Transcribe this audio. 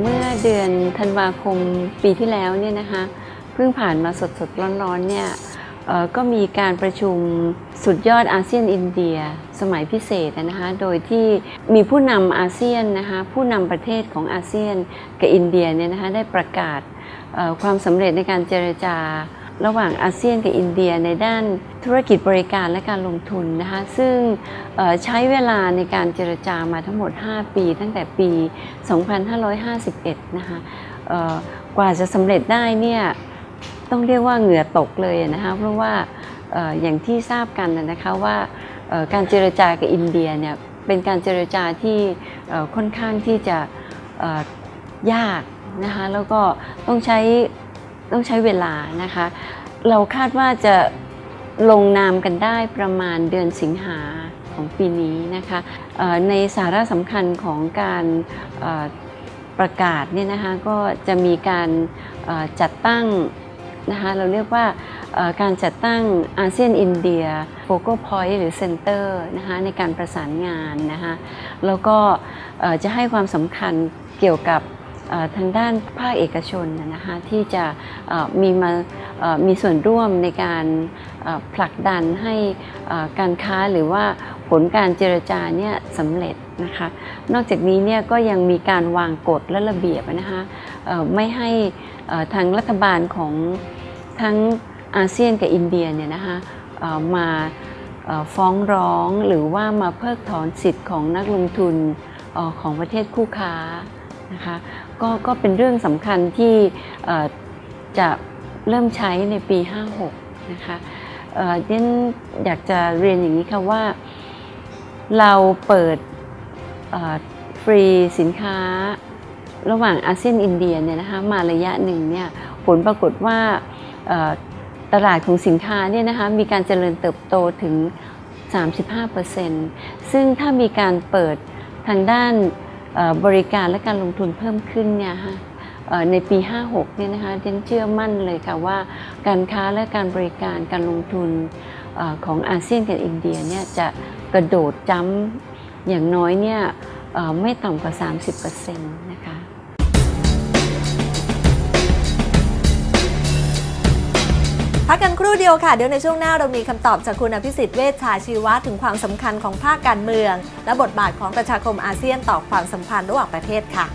เมื่อเดือนธันวาคมปีที่แล้วเนี่ยนะคะเพิ่งผ่านมาสดสดๆร้อนๆเนี่ยก็มีการประชุมสุดยอดอาเซียนอินเดียสมัยพิเศษนะคะโดยที่มีผู้นำอาเซียนนะคะผู้นำประเทศของอาเซียนกับอินเดียเนี่ยนะคะได้ประกาศความสำเร็จในการเจรจา ระหว่างอาเซียนกับอินเดียในด้านธุรกิจบริการและการลงทุนนะคะซึ่งใช้เวลาในการเจรจามาทั้งหมด 5 ปี ตั้งแต่ปี 2551 นะคะกว่าจะสำเร็จได้เนี่ยต้องเรียกว่าเหงื่อตกเลยนะคะเพราะว่าอออย่างที่ทราบกันนะคะว่าการเจรจากับอินเดียเนี่ยเป็นการเจรจาที่ค่อนข้างที่จะยากนะคะแล้วก็ต้องใช้ ต้องใช้เวลานะคะ เราคาดว่าจะลงนามกันได้ประมาณเดือนสิงหาของปีนี้นะคะในสาระสำคัญของการประกาศเนี่ยนะคะก็จะมีการจัดตั้งนะคะเราเรียกว่าการจัดตั้งอาเซียนอินเดียโฟกัสพอยต์หรือเซ็นเตอร์นะคะในการประสานงานนะคะแล้วก็จะให้ความสำคัญเกี่ยวกับ ทางด้านภาคเอกชนนะคะที่จะมีมามีส่วนร่วมในการผลักดันให้การค้าหรือว่าผลการเจรจาเนี่ยสำเร็จนะคะนอกจากนี้เนี่ยก็ยังมีการวางกฎและระเบียบนะคะไม่ให้ทางรัฐบาลของทั้งอาเซียนกับอินเดียเนี่ยนะคะมาฟ้องร้องหรือว่ามาเพิกถอนสิทธิ์ของนักลงทุนของประเทศคู่ค้า นะคะก็ก็เป็นเรื่องสำคัญที่จะเริ่มใช้ในปี 56 นะคะเอ่อเดนอยากจะเรียนอย่างนี้ค่ะว่าเราเปิดฟรีสินค้าระหว่างอาเซียนอินเดียเนี่ยนะคะมาระยะหนึ่งเนี่ยผลปรากฏว่าตลาดของสินค้าเนี่ยนะคะมีการเจริญเติบโตถึง 35%ซึ่งถ้ามีการเปิดทางด้าน บริการและการลงทุนเพิ่มขึ้นเนี่ยฮะในปี 56 เนี่ยนะคะเจนเชื่อมั่นเลยค่ะว่า การค้าและการบริการการลงทุนอของอาเซียนกับอินเดียเนี่ยจะกระโดดจ้ำอย่างน้อยเนี่ยไม่ต่ำกว่า 30%นะคะ พักกันครู่เดียวค่ะ เดี๋ยวในช่วงหน้าเรามีคำตอบจากคุณอภิสิทธิ์เวชชาชีวะถึงความสำคัญของภาคการเมือง และบทบาทของประชาคมอาเซียนต่อความสัมพันธ์ระหว่างประเทศค่ะ